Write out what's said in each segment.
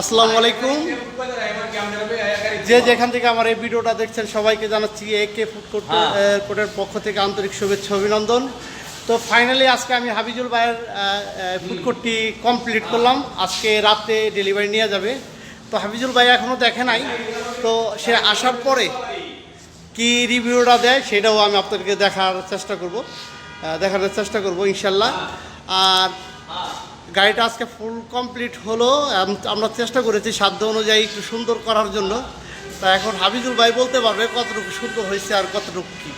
আসসালামু আলাইকুম। যে যেখান থেকে আমার এই ভিডিওটা দেখছেন সবাইকে জানাচ্ছি এ কে ফুড কোর্ট কোর্টের পক্ষ থেকে আন্তরিক শুভেচ্ছা অভিনন্দন। তো ফাইনালি আজকে আমি হাবিজুল ভাইয়ের ফুড কোর্টটি কমপ্লিট করলাম। আজকে রাতে ডেলিভারি নিয়ে যাবে। তো হাবিজুল ভাই এখনও দেখে নাই। তো সে আসার পরে কি রিভিউটা দেয় সেটাও আমি আপনাদেরকে দেখার চেষ্টা করব। দেখানোর চেষ্টা করব ইনশাল্লাহ। আর গাড়িটা আজকে ফুল কমপ্লিট হলো। আমরা চেষ্টা করেছি সাধ্য অনুযায়ী একটু সুন্দর করার জন্য। তা এখন হাবিজুল ভাই বলতে পারবে কতটুকু সুন্দর হয়েছে আর কতটুকু কী।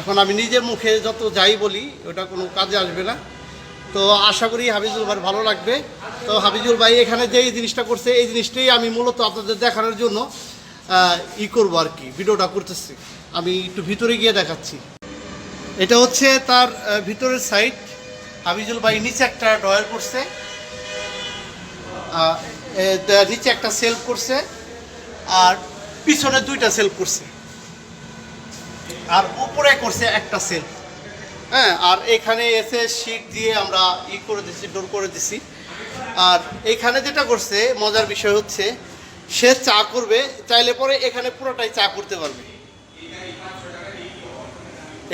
এখন আমি নিজের মুখে যত যাই বলি, ওটা কোনো কাজে আসবে না। তো আশা করি হাবিজুল ভাই ভালো লাগবে। তো হাবিজুল ভাই এখানে যে এই জিনিসটা করছে, এই জিনিসটাই আমি মূলত আপনাদের দেখানোর জন্য ই করব আর কি, ভিডিওটা করতেছি। আমি একটু ভিতরে গিয়ে দেখাচ্ছি। এটা হচ্ছে তার ভিতরের সাইড হাবিজুল ভাই নিচে একটা ড্রয়ার করছে। নিচে একটা সেলফ করছে আর পিছনে দুইটা সেলফ করছে। আর উপরে করছে একটা সেলফ। হ্যাঁ আর এখানে এসে শীট দিয়ে আমরা ই করে দিচ্ছি ডোর করে দিছি। আর এখানে যেটা করছে, মজার বিষয় হচ্ছে, সে চা করবে, চাইলে পরে এখানে পুরোটাই চা করতে পারবে।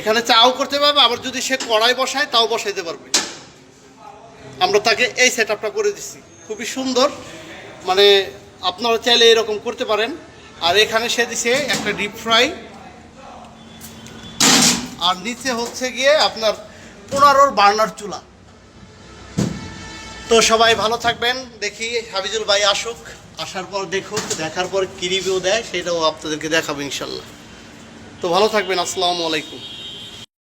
এখানে চাও করতে পারবে, আবার যদি সে কড়াই বসায়, তাও বসাইতে পারবে। আমরা তাকে এই সেট করে দিচ্ছি খুবই সুন্দর। মানে আপনারা চাইলে এরকম করতে পারেন। আর এখানে সে দিছে একটা ডিপ ফ্রাই আর নিচে হচ্ছে গিয়ে আপনার পনেরোর বার্নার চুলা। তো সবাই ভালো থাকবেন। দেখি হাবিজুল ভাই আসুক। আসার পর দেখুক, দেখার পর কি রিভিউ দেয়, সেটাও আপনাদেরকে দেখাবো ইনশাল্লাহ। তো ভালো থাকবেন। আসসালামু আলাইকুম।